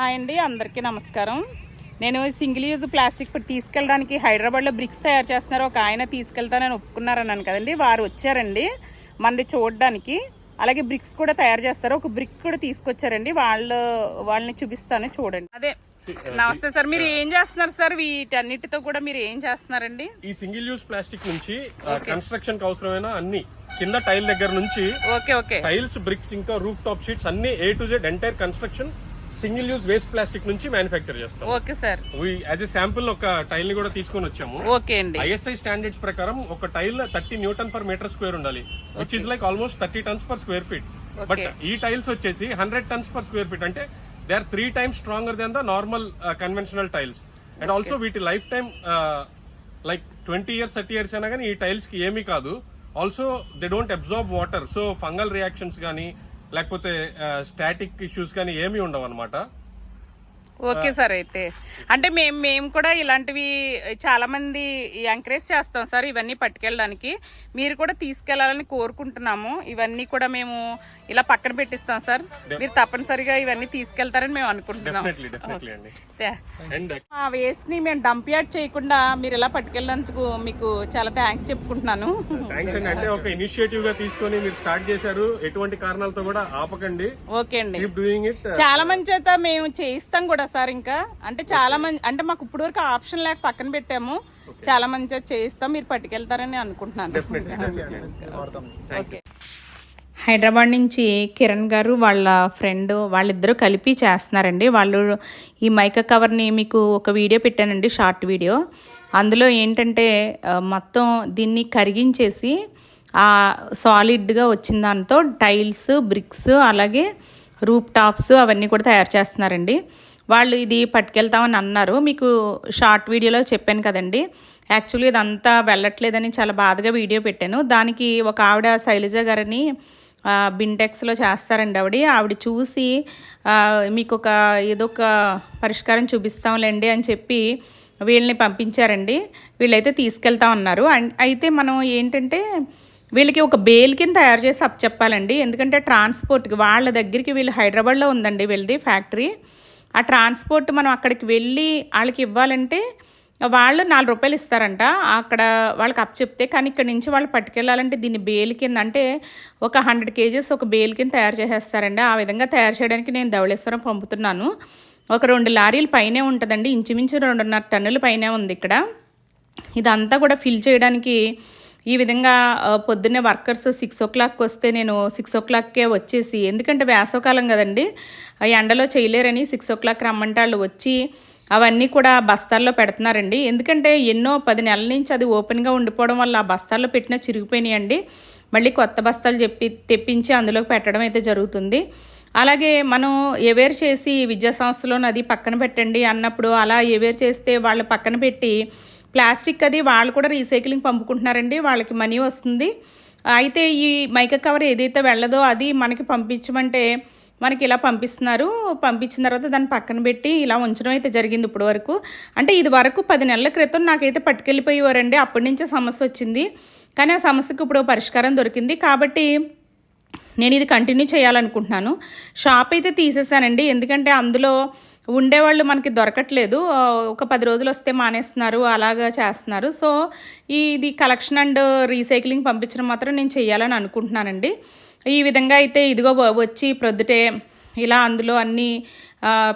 Hi అండి అందరికీ నమస్కారం. నేను సింగిల్ యూజ్ ప్లాస్టిక్ ఇప్పుడు తీసుకెళ్ళడానికి హైదరాబాద్లో బ్రిక్స్ తయారు చేస్తున్నారు. ఒక ఆయన తీసుకెళ్తానని ఒప్పుకున్నారన్నాను కదండి. వారు వచ్చారండి మనది చూడడానికి. అలాగే బ్రిక్స్ కూడా తయారు చేస్తారు. ఒక బ్రిక్ కూడా తీసుకొచ్చారండి. వాళ్ళు వాళ్ళని చూపిస్తాను చూడండి. అదే నమస్తే సార్. మీరు ఏం చేస్తున్నారు సార్? వీటన్నిటితో కూడా మీరు ఏం చేస్తున్నారండి? ఈ సింగిల్ యూజ్ ప్లాస్టిక్ నుంచి కన్స్ట్రక్షన్కి అవసరమైన అన్ని కింద టైల్ దగ్గర నుంచి ఓకే ఓకే. టైల్స్ బ్రిక్స్ ఇంకా రూఫ్ టాప్ షీట్స్ అన్ని A to Z entire construction single use waste plastic నుంచి మ్యానుఫ్యాక్చర్ చేస్తాం. Okay sir. As a sample ఒక టైల్ని కూడా తీసుకొని వచ్చాము. ఓకే అండి. ఐఎస్ఐ స్టాండర్డ్స్ ప్రకారం ఒక tile thirty newton per metre square ఉండాలి. Which is like almost thirty tons per square feet. But ఈ టైల్స్ వచ్చేసి hundred tons per square feet. అంటే they are three times stronger than the normal conventional tiles and also వీటి life time like twenty years thirty years అయినా కానీ ఈ టైల్స్కి ఏమీ కాదు. Also they don't absorb water so fungal reactions కానీ లేకపోతే స్టాటిక్ ఇష్యూస్ కానీ ఏమీ ఉండవు అనమాట ఓకే సార్ అయితే. అంటే మేము మేము కూడా ఇలాంటివి చాలా మంది ఎంకరేజ్ చేస్తాం సార్ ఇవన్నీ పట్టుకెళ్ళడానికి. మీరు కూడా తీసుకెళ్ళాలని కోరుకుంటున్నాము. ఇవన్నీ కూడా మేము ఇలా పక్కన పెట్టిస్తాం సార్. మీరు తప్పనిసరిగా ఇవన్నీ తీసుకెళ్తారని మేము అనుకుంటున్నాం. ఆ వేస్ట్ని మేము డంప్ యార్డ్ చేయకుండా మీరు ఇలా పట్టుకెళ్ళినందుకు మీకు చాలా థ్యాంక్స్ చెప్పుకుంటున్నాను. థ్యాంక్స్ అండి. అంటే ఒక ఇనిషియేటివ్గా తీసుకొని మీరు స్టార్ట్ చేశారు. ఎటువంటి కారణాలతో కూడా ఆపకండి. ఓకే అండి. చాలా మంది చేత మేము చేయిస్తాం కూడా సార్ ఇంకా? అంటే చాలా మంది అంటే మాకు ఇప్పుడు వరకు ఆప్షన్ లేక పక్కన పెట్టాము. చాలా మంది చేత చేయిస్తాం మీరు పట్టుకెళ్తారని అనుకుంటున్నాను. ఓకే హైదరాబాద్ నుంచి కిరణ్ గారు వాళ్ళ ఫ్రెండ్ వాళ్ళిద్దరూ కలిపి చేస్తున్నారండి. వాళ్ళు ఈ మైక కవర్ని మీకు ఒక వీడియో పెట్టానండి షార్ట్ వీడియో. అందులో ఏంటంటే మొత్తం దీన్ని కరిగించేసి ఆ సాలిడ్గా వచ్చిన దాంతో టైల్స్ బ్రిక్స్ అలాగే రూప్ టాప్స్ అవన్నీ కూడా తయారు చేస్తున్నారండి. వాళ్ళు ఇది పట్టుకెళ్తామని అన్నారు. మీకు షార్ట్ వీడియోలో చెప్పాను కదండి. యాక్చువల్లీ ఇదంతా వెళ్ళట్లేదని చాలా బాధగా వీడియో పెట్టాను. దానికి ఒక ఆవిడ శైలజ గారని బింటెక్స్లో చేస్తారండి ఆవిడ. ఆవిడ చూసి మీకు ఒక ఏదో ఒక పరిష్కారం చూపిస్తాంలేండి అని చెప్పి వీళ్ళని పంపించారండి. వీళ్ళైతే తీసుకెళ్తా ఉన్నారు అయితే మనం ఏంటంటే వీళ్ళకి ఒక బేల్ కింద తయారు చేసి అప్పచెప్పాలండి. ఎందుకంటే ట్రాన్స్పోర్ట్కి వాళ్ళ దగ్గరికి వీళ్ళు హైదరాబాద్లో ఉందండి వీళ్ళది ఫ్యాక్టరీ. ఆ ట్రాన్స్పోర్ట్ మనం అక్కడికి వెళ్ళి వాళ్ళకి ఇవ్వాలంటే వాళ్ళు నాలుగు రూపాయలు ఇస్తారంట. అక్కడ వాళ్ళకి అప్ చెప్తే కానీ ఇక్కడ నుంచి వాళ్ళు పట్టుకెళ్ళాలంటే దీన్ని బేల్ కింద అంటే ఒక హండ్రెడ్ కేజెస్ ఒక బేల్ కింద తయారు చేసేస్తారండి. ఆ విధంగా తయారు చేయడానికి నేను ధవళేశ్వరం పంపుతున్నాను. ఒక రెండు లారీలు పైనే ఉంటుందండి. ఇంచుమించు రెండున్నర టన్నుల పైనే ఉంది ఇక్కడ. ఇదంతా కూడా ఫిల్ చేయడానికి ఈ విధంగా పొద్దున్నే వర్కర్స్ సిక్స్ ఓ క్లాక్కి వస్తే నేను సిక్స్ ఓ క్లాక్కే వచ్చేసి ఎందుకంటే వేసవకాలం కదండి ఆ ఎండలో చేయలేరని సిక్స్ ఓ క్లాక్ రమ్మంటే వాళ్ళు వచ్చి అవన్నీ కూడా బస్తాల్లో పెడుతున్నారండి. ఎందుకంటే ఎన్నో పది నెలల నుంచి అది ఓపెన్గా ఉండిపోవడం వల్ల ఆ బస్తాల్లో పెట్టినా చిరిగిపోయినాయండి. మళ్ళీ కొత్త బస్తాలు చెప్పి తెప్పించి అందులోకి పెట్టడం అయితే జరుగుతుంది. అలాగే మనం ఎవేర్ చేసి విద్యా సంస్థలోని అది పక్కన పెట్టండి అన్నప్పుడు అలా ఎవేర్ చేస్తే వాళ్ళు పక్కన పెట్టి ప్లాస్టిక్ అది వాళ్ళు కూడా రీసైక్లింగ్ పంపుకుంటున్నారండి వాళ్ళకి మనీ వస్తుంది. అయితే ఈ మైక కవర్ ఏదైతే వెళ్ళదో అది మనకి పంపించమంటే మనకి ఇలా పంపిస్తున్నారు. పంపించిన తర్వాత దాన్ని పక్కన పెట్టి ఇలా ఉంచడం అయితే జరిగింది ఇప్పుడు వరకు. అంటే ఇది వరకు పది నెలల క్రితం నాకైతే పట్టుకెళ్ళిపోయేవారండి. అప్పటి నుంచే సమస్య వచ్చింది. కానీ ఆ సమస్యకు ఇప్పుడు పరిష్కారం దొరికింది. కాబట్టి నేను ఇది కంటిన్యూ చేయాలనుకుంటున్నాను. షాప్ అయితే తీసేసానండి ఎందుకంటే అందులో ఉండేవాళ్ళు మనకి దొరకట్లేదు. ఒక పది రోజులు వస్తే మానేస్తున్నారు అలాగా చేస్తున్నారు. సో ఇది కలెక్షన్ అండ్ రీసైక్లింగ్ పంపించడం మాత్రం నేను చేయాలని అనుకుంటున్నానండి. ఈ విధంగా అయితే ఇదిగో వచ్చి ప్రొద్దుటే ఇలా అందులో అన్నీ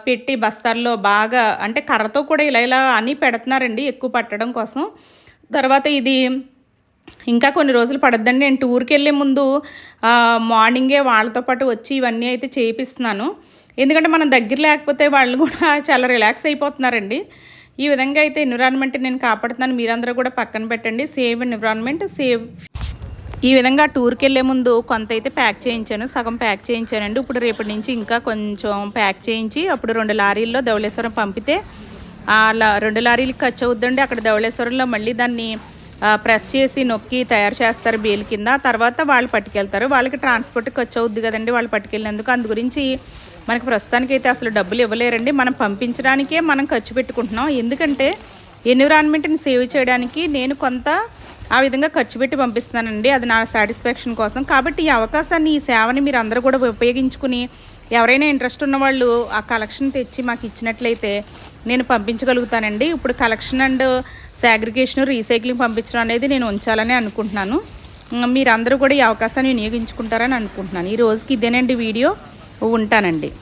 పెట్టి బస్తాల్లో బాగా అంటే కర్రతో కూడా ఇలా ఇలా అన్నీ పెడుతున్నారండి ఎక్కువ పట్టడం కోసం. తర్వాత ఇది ఇంకా కొన్ని రోజులు పడద్దండి. నేను టూర్కి వెళ్ళే ముందు మార్నింగే వాళ్ళతో పాటు వచ్చి ఇవన్నీ అయితే చేయిస్తున్నాను ఎందుకంటే మనం దగ్గర లేకపోతే వాళ్ళు కూడా చాలా రిలాక్స్ అయిపోతున్నారండి. ఈ విధంగా అయితే ఎన్విరాన్మెంట్ నేను కాపాడుతున్నాను. మీరందరూ కూడా పక్కన పెట్టండి. సేవ్ ఎన్విరాన్మెంట్ సేవ్ ఈ విధంగా టూర్కి వెళ్ళే ముందు కొంత అయితే ప్యాక్ చేయించాను. సగం ప్యాక్ చేయించానండి. ఇప్పుడు రేపటి నుంచి ఇంకా కొంచెం ప్యాక్ చేయించి అప్పుడు రెండు లారీల్లో ధవళేశ్వరం పంపితే ఆ లా- రెండు లారీలకు ఖర్చు అవుద్దండి. అక్కడ ధవళేశ్వరంలో మళ్ళీ దాన్ని ప్రెస్ చేసి నొక్కి తయారు చేస్తారు బేల్ కింద. తర్వాత వాళ్ళు పట్టుకెళ్తారు. వాళ్ళకి ట్రాన్స్పోర్ట్ ఖర్చు అవుద్ది కదండి. వాళ్ళు పట్టుకెళ్ళినందుకు. అందు గురించి మనకి ప్రస్తుతానికైతే అసలు డబ్బులు ఇవ్వలేరండి. మనం పంపించడానికే మనం ఖర్చు పెట్టుకుంటున్నాం. ఎందుకంటే ఎన్విరాన్మెంట్ని సేవ్ చేయడానికి నేను కొంత ఆ విధంగా ఖర్చు పెట్టి పంపిస్తానండి అది నా సాటిస్ఫాక్షన్ కోసం. కాబట్టి ఈ అవకాశాన్ని ఈ సేవని మీరు అందరూ కూడా ఉపయోగించుకుని ఎవరైనా ఇంట్రెస్ట్ ఉన్న వాళ్ళు ఆ కలెక్షన్ తెచ్చి మాకు ఇచ్చినట్లయితే నేను పంపించగలుగుతానండి. ఇప్పుడు కలెక్షన్ అండ్ సాగ్రిగేషన్ రీసైక్లింగ్ పంపించడం అనేది నేను ఉంచాలని అనుకుంటున్నాను. మీరందరూ కూడా ఈ అవకాశాన్ని వినియోగించుకుంటారని అనుకుంటున్నాను. ఈ రోజుకి ఇదేనండి వీడియో. ఉంటానండి.